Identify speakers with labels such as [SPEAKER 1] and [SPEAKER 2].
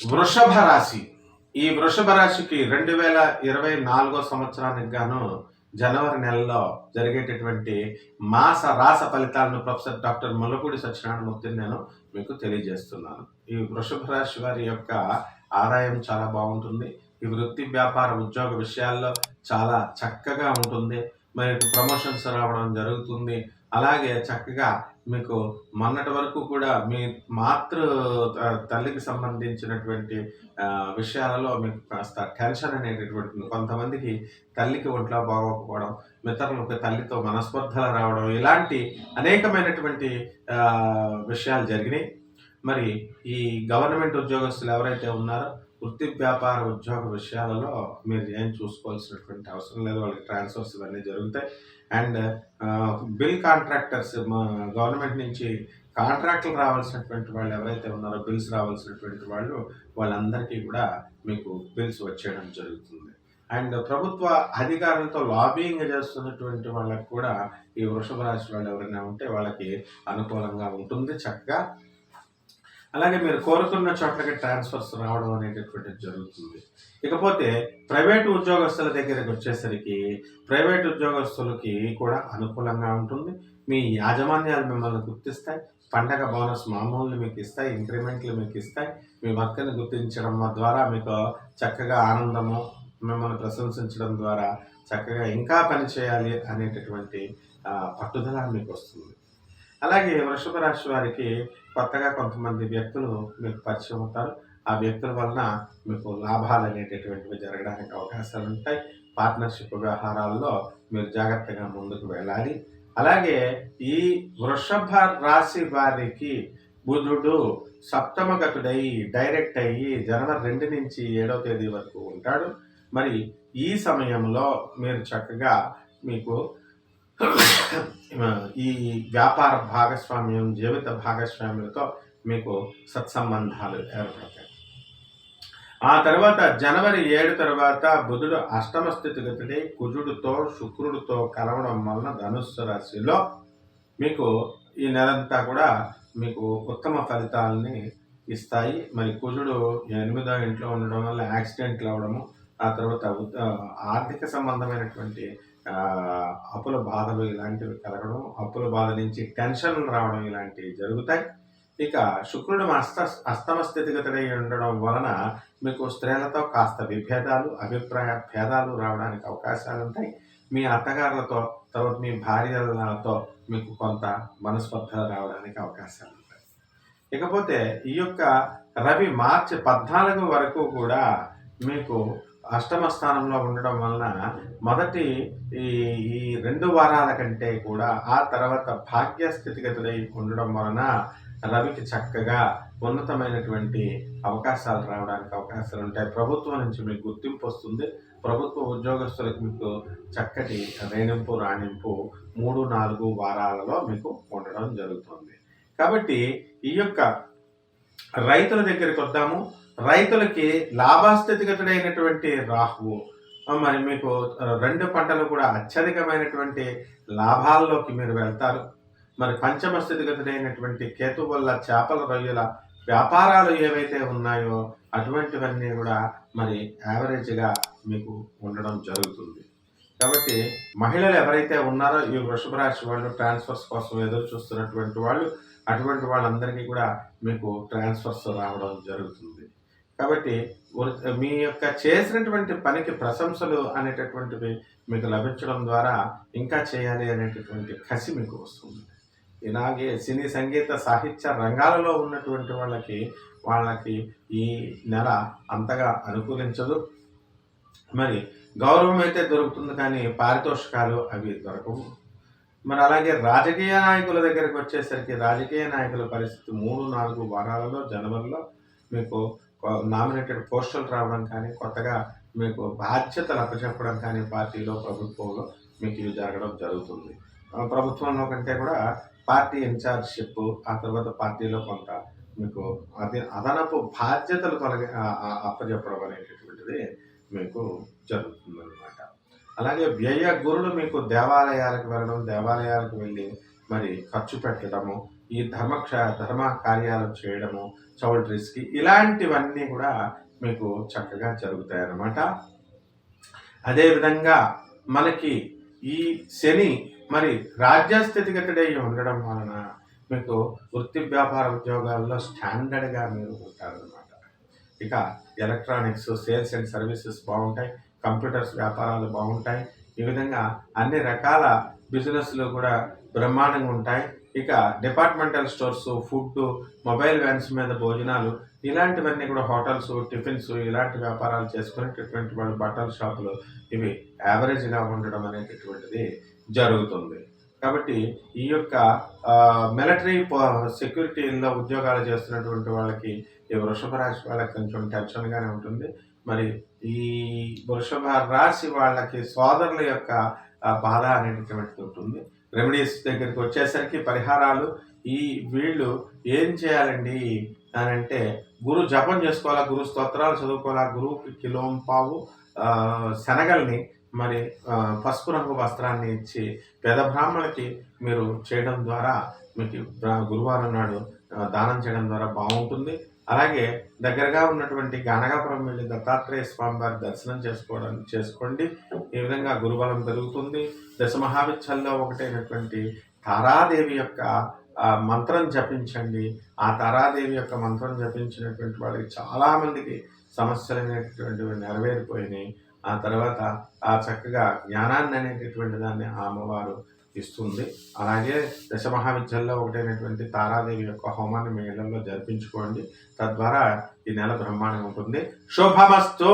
[SPEAKER 1] వృషభ రాశి ఈ వృషభ రాశికి రెండు వేల ఇరవై నాలుగో సంవత్సరానికి గాను జనవరి నెలలో జరిగేటటువంటి మాస రాస ఫలితాలను ప్రొఫెసర్ డాక్టర్ ముల్లపూడి సత్యనారాయణమూర్తిని నేను మీకు తెలియజేస్తున్నాను. ఈ వృషభ రాశి వారి యొక్క ఆదాయం చాలా బాగుంటుంది. ఈ వృత్తి వ్యాపార ఉద్యోగ విషయాల్లో చాలా చక్కగా ఉంటుంది. మరి ప్రమోషన్స్ రావడం జరుగుతుంది. అలాగే చక్కగా మీకు మొన్నటి వరకు కూడా మీ మాతృ తల్లికి సంబంధించినటువంటి విషయాలలో మీకు కాస్త టెన్షన్ అనేటటువంటి కొంతమందికి తల్లికి ఒంట్లో బాగోకపోవడం మిత్రులకు తల్లితో మనస్పర్ధలు రావడం ఇలాంటి అనేకమైనటువంటి విషయాలు జరిగినాయి. మరి ఈ గవర్నమెంట్ ఉద్యోగస్తులు ఎవరైతే ఉన్నారో వృత్తి వ్యాపార ఉద్యోగ విషయాలలో మీరు ఏం చూసుకోవాల్సినటువంటి అవసరం లేదు. వాళ్ళకి ట్రాన్స్ఫర్స్ ఇవన్నీ జరుగుతాయి. అండ్ బిల్ కాంట్రాక్టర్స్ గవర్నమెంట్ నుంచి కాంట్రాక్టులు రావాల్సినటువంటి వాళ్ళు ఎవరైతే ఉన్నారో బిల్స్ రావాల్సినటువంటి వాళ్ళు వాళ్ళందరికీ కూడా మీకు బిల్స్ వచ్చేయడం జరుగుతుంది. అండ్ ప్రభుత్వ అధికారులతో లాబింగ్ చేస్తున్నటువంటి వాళ్ళకి కూడా ఈ వృషభ రాశి వాళ్ళు ఎవరైనా ఉంటే వాళ్ళకి అనుకూలంగా ఉంటుంది చక్కగా అలాగే మీరు కోరుకున్న చోట్లకి ట్రాన్స్ఫర్స్ రావడం అనేటటువంటిది జరుగుతుంది. ఇకపోతే ప్రైవేట్ ఉద్యోగస్తుల దగ్గరికి వచ్చేసరికి ప్రైవేట్ ఉద్యోగస్తులకి కూడా అనుకూలంగా ఉంటుంది. మీ యాజమాన్యాలు మిమ్మల్ని గుర్తిస్తాయి. పండగ బోనస్ మామూలు మీకు ఇస్తాయి. ఇంక్రిమెంట్లు మీకు ఇస్తాయి. మీ వర్క్ని గుర్తించడం ద్వారా మీకు చక్కగా ఆనందము మిమ్మల్ని ప్రశంసించడం ద్వారా చక్కగా ఇంకా పని చేయాలి అనేటటువంటి పట్టుదల మీకు వస్తుంది. అలాగే వృషభ రాశి వారికి కొత్తగా కొంతమంది వ్యక్తులు మీకు పరిచయం అవుతారు. ఆ వ్యక్తుల వలన మీకు లాభాలు అనేటటువంటివి జరగడానికి అవకాశాలు ఉంటాయి. పార్ట్నర్షిప్ వ్యవహారాల్లో మీరు జాగ్రత్తగా ముందుకు వెళ్ళాలి. అలాగే ఈ వృషభ రాశి వారికి బుధుడు సప్తమగతుడై డైరెక్ట్ అయ్యి జనవరి రెండు నుంచి ఏడవ తేదీ వరకు ఉంటాడు. మరి ఈ సమయంలో మీరు చక్కగా మీకు ఈ వ్యాపార భాగస్వామ్యం జీవిత భాగస్వామ్యులతో మీకు సత్సంబంధాలు ఏర్పడతాయి. ఆ తర్వాత జనవరి ఏడు తర్వాత బుధుడు అష్టమ స్థితిగతుడై కుజుడితో శుక్రుడితో కలవడం వలన ధనుస్సు రాశిలో మీకు ఈ నెలంతా కూడా మీకు ఉత్తమ ఫలితాలని ఇస్తాయి. మరి కుజుడు ఎనిమిదో ఇంట్లో ఉండడం వల్ల యాక్సిడెంట్లు అవ్వడము ఆ తర్వాత ఆర్థిక సంబంధమైనటువంటి అప్పుల బాధలు ఇలాంటివి కలగడం అప్పుల బాధ నుంచి టెన్షన్లు రావడం ఇలాంటివి జరుగుతాయి. ఇక శుక్రుడు అస్త అస్తమ స్థితిగతుడై ఉండడం వలన మీకు స్త్రీలతో కాస్త విభేదాలు అభిప్రాయ భేదాలు రావడానికి అవకాశాలు ఉంటాయి. మీ అత్తగారులతో తర్వాత మీ భార్యలతో మీకు కొంత మనస్పర్ధలు రావడానికి అవకాశాలు ఉంటాయి. ఇకపోతే ఈ యొక్క రవి మార్చి పద్నాలుగు వరకు కూడా మీకు అష్టమ స్థానంలో ఉండడం వలన మొదటి ఈ ఈ రెండు వారాల కంటే కూడా ఆ తర్వాత భాగ్య స్థితిగతులై ఉండడం వలన రవికి చక్కగా ఉన్నతమైనటువంటి అవకాశాలు రావడానికి అవకాశాలు ఉంటాయి. ప్రభుత్వం నుంచి మీకు గుర్తింపు వస్తుంది. ప్రభుత్వ ఉద్యోగస్తులకు మీకు చక్కటి రేణింపు రాణింపు మూడు నాలుగు వారాలలో మీకు ఉండడం జరుగుతుంది. కాబట్టి ఈ యొక్క రైతుల దగ్గరికి వద్దాము. రైతులకి లాభస్థితిగతుడైనటువంటి రాహువు. మరి మీకు రెండు పంటలు కూడా అత్యధికమైనటువంటి లాభాల్లోకి మీరు వెళ్తారు. మరి పంచమ స్థితిగతుడైనటువంటి కేతు వల్ల చేపల రొయ్యల వ్యాపారాలు ఏవైతే ఉన్నాయో అటువంటివన్నీ కూడా మరి యావరేజ్గా మీకు ఉండడం జరుగుతుంది. కాబట్టి మహిళలు ఎవరైతే ఉన్నారో ఈ వృషభ రాశి వాళ్ళు ట్రాన్స్ఫర్స్ కోసం ఎదురు చూస్తున్నటువంటి వాళ్ళు అటువంటి వాళ్ళందరికీ కూడా మీకు ట్రాన్స్ఫర్స్ రావడం జరుగుతుంది. కాబట్టి మీ యొక్క చేసినటువంటి పనికి ప్రశంసలు అనేటటువంటివి మీకు లభించడం ద్వారా ఇంకా చేయాలి అనేటటువంటి కసి మీకు వస్తుంది. ఇలాగే సినీ సంగీత సాహిత్య రంగాలలో ఉన్నటువంటి వాళ్ళకి వాళ్ళకి ఈ నెల అంతగా అనుకూలించదు. మరి గౌరవం అయితే దొరుకుతుంది కానీ పారితోషికాలు అవి దొరకవు. మరి అలాగే రాజకీయ నాయకుల దగ్గరికి వచ్చేసరికి రాజకీయ నాయకుల పరిస్థితి మూడు నాలుగు వారాలలో జనవరిలో మీకు నామినేటెడ్ పోస్టులు రావడం కానీ కొత్తగా మీకు బాధ్యతలు అప్పచెప్పడం కానీ పార్టీలో ప్రభుత్వంలో మీకు ఇవి జరగడం జరుగుతుంది. ప్రభుత్వంలో కంటే కూడా పార్టీ ఇన్ఛార్జ్షిప్ ఆ తర్వాత పార్టీలో కొంత మీకు అదే అదనపు బాధ్యతలు తొలగి అప్పచెప్పడం అనేటటువంటిది మీకు జరుగుతుందన్నమాట. అలాగే వ్యయ గురులు మీకు దేవాలయాలకు వెళ్ళడం దేవాలయాలకు వెళ్ళి మరి ఖర్చు పెట్టడము ఈ ధర్మక్ష ధర్మ కార్యాలు చేయడము చౌల్ట్రీస్కి ఇలాంటివన్నీ కూడా మీకు చక్కగా జరుగుతాయి అన్నమాట అదేవిధంగా మనకి ఈ శని మరి రాజ్యస్థితిగతుడై ఉండడం వలన మీకు వృత్తి వ్యాపార ఉద్యోగాల్లో స్టాండర్డ్గా మీరు ఉంటారనమాట ఇక ఎలక్ట్రానిక్స్ సేల్స్ అండ్ సర్వీసెస్ బాగుంటాయి కంప్యూటర్స్ వ్యాపారాలు బాగుంటాయి ఈ విధంగా అన్ని రకాల బిజినెస్లు కూడా బ్రహ్మాండంగా ఉంటాయి. ఇక departmental stores food mobile vans మీద భోజనాలు ఇలాంటివన్నీ కూడా హోటల్స్ టిఫిన్స్ ఇలాంటి వ్యాపారాలు చేసుకునేటటువంటి వాళ్ళు బట్టల షాపులు ఇవి యావరేజ్గా ఉండడం అనేటటువంటిది జరుగుతుంది. కాబట్టి ఈ యొక్క మిలిటరీ సెక్యూరిటీలో ఉద్యోగాలు చేస్తున్నటువంటి వాళ్ళకి ఈ వృషభ రాశి వాళ్ళకి కొంచెం టెన్షన్గానే ఉంటుంది. మరి ఈ వృషభ రాశి వాళ్ళకి సోదరుల యొక్క బాధ అనేటటువంటిది ఉంటుంది. రెమెడీస్ దగ్గరికి వచ్చేసరికి పరిహారాలు. ఈ వీళ్ళు ఏం చేయాలండి? అని అంటే గురు జపం చేసుకోవాలా గురు స్తోత్రాలు చదువుకోవాలా గురువుకి కిలోం పావు శనగల్ని మరి పసుపు రంగు వస్త్రాన్ని ఇచ్చి పేద బ్రాహ్మణులకి మీరు చేయడం ద్వారా మీకు గురువారం నాడు దానం చేయడం ద్వారా బాగుంటుంది. అలాగే దగ్గరగా ఉన్నటువంటి గానగాపురం వెళ్ళి దత్తాత్రేయ స్వామి వారి దర్శనం చేసుకోవడం చేసుకోండి. ఈ విధంగా గురుబలం పెరుగుతుంది. దశ మహావిచ్చల్లో ఒకటైనటువంటి తారాదేవి యొక్క మంత్రం జపించండి. ఆ తారాదేవి యొక్క మంత్రం జపించినటువంటి వాళ్ళకి చాలామందికి సమస్యలు అనేటటువంటివి నెరవేరిపోయినాయి. ఆ తర్వాత ఆ చక్కగా జ్ఞానాన్ని అనేటటువంటి దాన్ని ఆ అమ్మవారు ఇస్తుంది. అలాగే దశ మహావిద్యల్లో ఒకటైనటువంటి తారాదేవి యొక్క హోమాన్ని మీ ఇళ్ళలో జరిపించుకోండి. తద్వారా ఈ నెల బ్రహ్మాండంగా ఉంటుంది. శుభమస్తు!